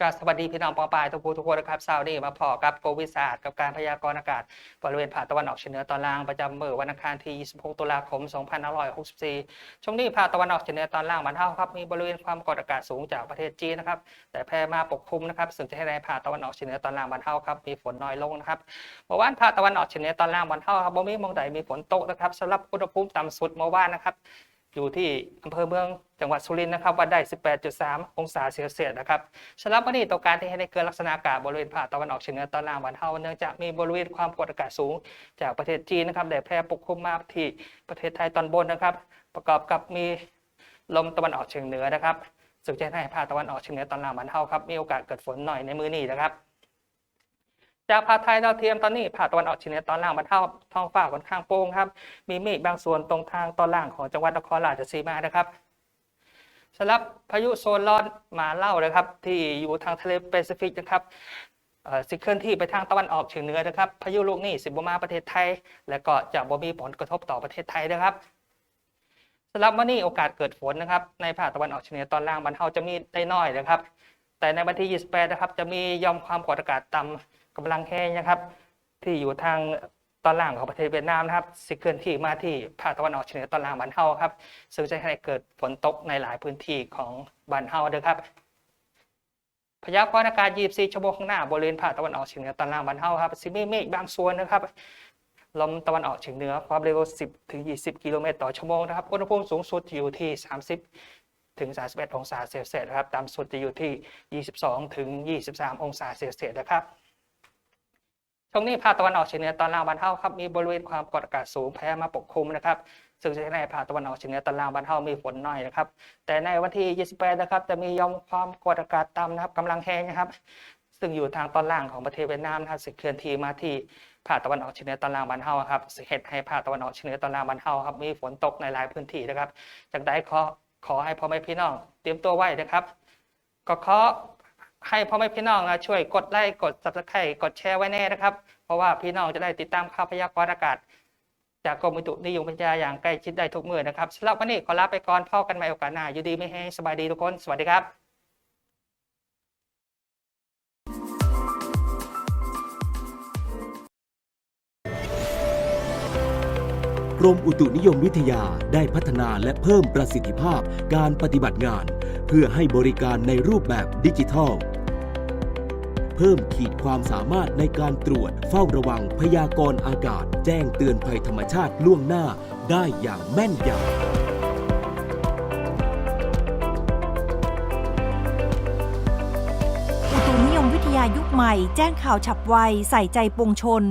ก็สวัสดีพี่น้องปองปายทุกผู้ทุกคนนะครับเช้านี้มาพอกับโกวิศาสตร์กับการพยากรณ์อากาศบริเวณภาคตะวันออกเฉียงเหนือตอนล่างประจำมื้อวันอังคารที่ 26 ตุลาคม 2564 ช่วงนี้ภาคตะวันออกเฉียงเหนือตอนล่างบ้านเฮาครับมีบริเวณความกดอากาศสูงจากประเทศจีนนะครับแต่แผ่มาปกคลุมนะครับซึ่งจะให้ในภาคตะวันออกเฉียงเหนือตอนล่างบ้านเฮาครับมีฝนน้อยลงนะครับเมื่อวานภาคตะวันออกเฉียงเหนือตอนล่างบ้านเฮาครับบ่มีมองใดมีฝนตกนะครับสำหรับอุณหภูมิต่ำสุดเมื่อวานนะครับ อยู่ที่อำเภอเมืองจังหวัดสุรินทร์นะครับวัดได้ 18.3 องศาเซลเซียสนะครับสำหรับวันนี้ตัวการที่ให้ได้เกิดลักษณะอากาศบริเวณภาคตะวันออกเฉียงเหนือตอนล่างบ้านเฮาเนื่องจากมีบริเวณความกดอากาศสูง จากประเทศจีนนะครับได้แพร่ปกคลุมมาที่ประเทศไทยตอนบนนะครับ ประกอบกับมีลมตะวันออกเฉียงเหนือนะครับซึ่งจะให้ภาคตะวันออกเฉียงเหนือตอนล่างบ้านเฮาครับมีโอกาสเกิดฝนหน่อยในมือนี้นะครับ จากภาคไทยดาวเทียมตอนนี้ภาคตะวันออกเฉียงเหนือตอนล่างบรรเทาท้องฟ้าค่อนข้างโปร่งครับ มีเมฆบางส่วนตรงทางตอนล่างของจังหวัดนครราชสีมานะครับสำหรับพายุโซนร้อนมาเล่านะครับ ที่อยู่ทางทะเลแปซิฟิกนะครับเอ่อสิเคลื่อนที่ไปทางตะวันออกเฉียงเหนือนะครับ พายุลูกนี้สิบมาประเทศไทย และก็จะบ่มีผลกระทบต่อประเทศไทยนะครับสำหรับวันนี้โอกาสเกิดฝนนะครับ ในภาคตะวันออกเฉียงเหนือตอนล่างบรรเทาจะมีได้น้อยนะครับ แต่ในวันที่ 28 นะครับ จะมียอมความกดอากาศต่ำ กำลังแห้งนะครับ ที่อยู่ทางตอนล่างของประเทศเวียดนามนะครับสิเคลื่อนที่มาที่ภาคตะวันออกเฉียงเหนือตอนล่างบ้านเฮาครับ ซึ่งจะให้เกิดฝนตกในหลายพื้นที่ของบ้านเฮาเด้อครับพยากรณ์อากาศ 24 ชั่วโมงข้างหน้าบริเวณภาคตะวันออกเฉียงเหนือตอนล่างบ้านเฮาครับสิมีเมฆบางส่วนนะครับลมตะวันออกเฉียงเหนือความเร็ว 10 ถึง 20 กิโลเมตรต่อชั่วโมงนะครับอุณหภูมิสูงสุดอยู่ที่ 30 ถึง 31 องศาเซลเซียสนะครับต่ำสุดจะอยู่ที่ 22 ถึง 23 องศาเซลเซียสนะครับ ช่วงนี้ภาคตะวันออกเฉียงเหนือตอนล่างบานเฮาครับมีบริเวณความกดอากาศสูงแผ่มาปกคลุมนะครับซึ่งจะในภาคตะวันออกเฉียงเหนือตอนล่างบานเฮามีฝนน้อยนะครับ แต่ในวันที่ 28 นะครับ จะมียอมความกดอากาศต่ำนะครับกำลังแห้งนะครับ ซึ่งอยู่ทางตอนล่างของประเทศเวียดนามนะครับสิเคลื่อนที่มาที่ภาคตะวันออกเฉียงเหนือตอนล่างบานเฮาครับสิเหตุให้ภาคตะวันออกเฉียงเหนือตอนล่างบานเฮาครับมีฝนตกในหลายพื้นที่นะครับจากได้ขอขอให้พ่อแม่พี่น้อง เตรียมตัวไว้นะครับก็ขอ ให้พ่อแม่พี่น้องนะช่วยกดไลค์กด subscribe กดแชร์ไว้แน่นะครับ เพราะว่าพี่น้องจะได้ติดตามข่าวพยากรณ์อากาศ จากกรมอุตุนิยมวิทยาอย่างใกล้ชิดได้ทุกเมื่อนะครับสำหรับวันนี้ขอลาไปก่อนพ่อกันใหม่โอกาสหน้าอยู่ดีไม่แห้งสบายดีทุกคน สวัสดีครับกรมอุตุนิยมวิทยาได้พัฒนาและเพิ่มประสิทธิภาพการปฏิบัติงาน เพื่อให้บริการในรูปแบบดิจิทัล เพิ่มขีดความสามารถในการตรวจ เฝ้าระวังพยากรณ์อากาศ แจ้งเตือนภัยธรรมชาติล่วงหน้าได้อย่างแม่นยำอุตุนิยมวิทยายุคใหม่ แจ้งข่าวฉับไว ใส่ใจปวงชน